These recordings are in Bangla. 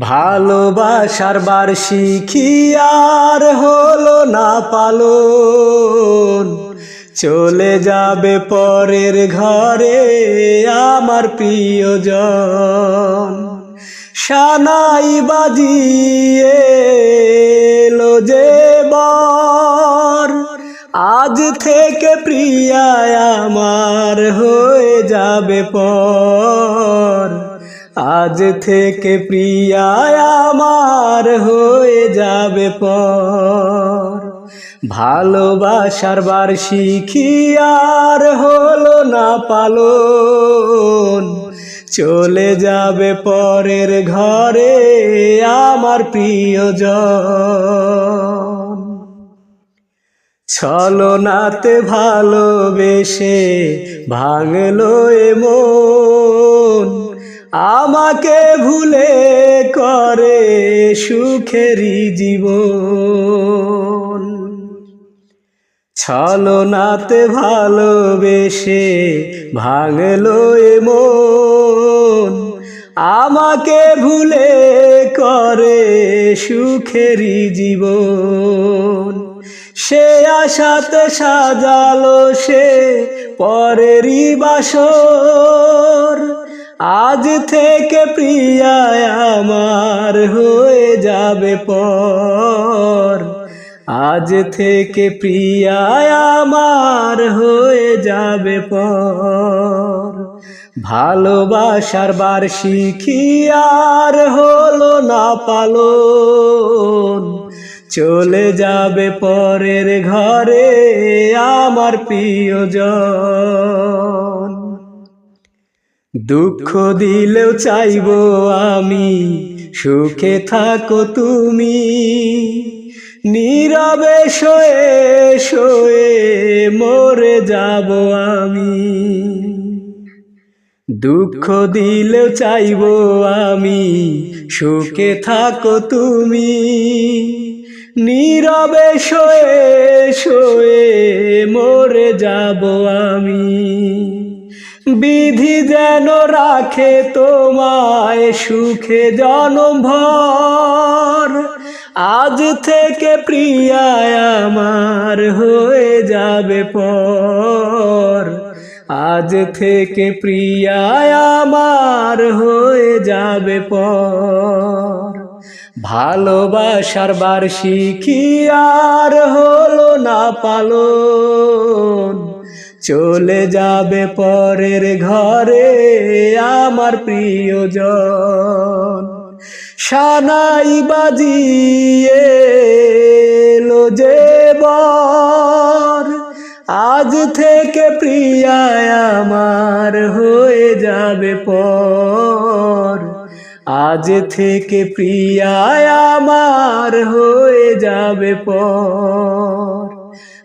ভালোবাসার বার্ষিকী আর হলো না পালন। চলে যাবে পরের ঘরে আমার প্রিয়জন। সানাই বাজিয়ে যে বর। আজ থেকে প্রিয়ায় আমার হয়ে যাবে পর। আজ থেকে প্রিয়ায় আমার হয়ে যাবে পর। ভালোবাসার বার্ষিকী আর হলো না পালন। চলে যাবে পরের ঘরে আমার প্রিয়জন। ছলনাতে ভালোবেসে ভাঙলো এ মন। আমাকে ভুলে করে সুখেরই জীবন। ছলনাতে ভালোবেসে ভাঙলো মন। আমাকে ভুলে করে সুখেরই জীবন। সে আশাতে সাজালো সে পরেরই বাসর। আজ থেকে প্রিয়ায় আমার হয়ে যাবে পর। আজ থেকে প্রিয়ায় আমার হয়ে যাবে পর। ভালোবাসার বার্ষিকী আর হলো না পালন। চলে যাবে পরের ঘরে আমার প্রিয়জন। দুঃখ দিলেও চাইব আমি, সুখে থাকো তুমি। নীরবে শোয়ে শোয়ে মরে যাব আমি। দুঃখ দিলেও চাইব আমি, সুখে থাকো তুমি। নীরবে শোয়ে শোয়ে মরে যাব আমি। বিধি যেন রাখে তোমায় সুখে জনম ভর আজ থেকে প্রিয়ায় আমার হয়ে যাবে পর। আজ থেকে প্রিয়ায় আমার হয়ে যাবে পর। ভালোবাসার বার্ষিকী আর হলো না পালন। চলে যাবে পরের ঘরে আমার প্রিয়জন। সানাই বাজিয়ে যে বর। আজ থেকে প্রিয়ায় আমার হয়ে যাবে পর। আজ থেকে প্রিয়ায় আমার হয়ে যাবে পর।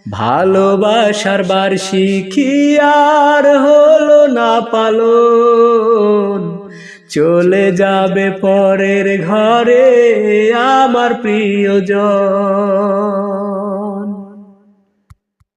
ভালোবাসার বার্ষিকী আর হলো না পালন? চলে যাবে পরের ঘরে আমার প্রিয়জন।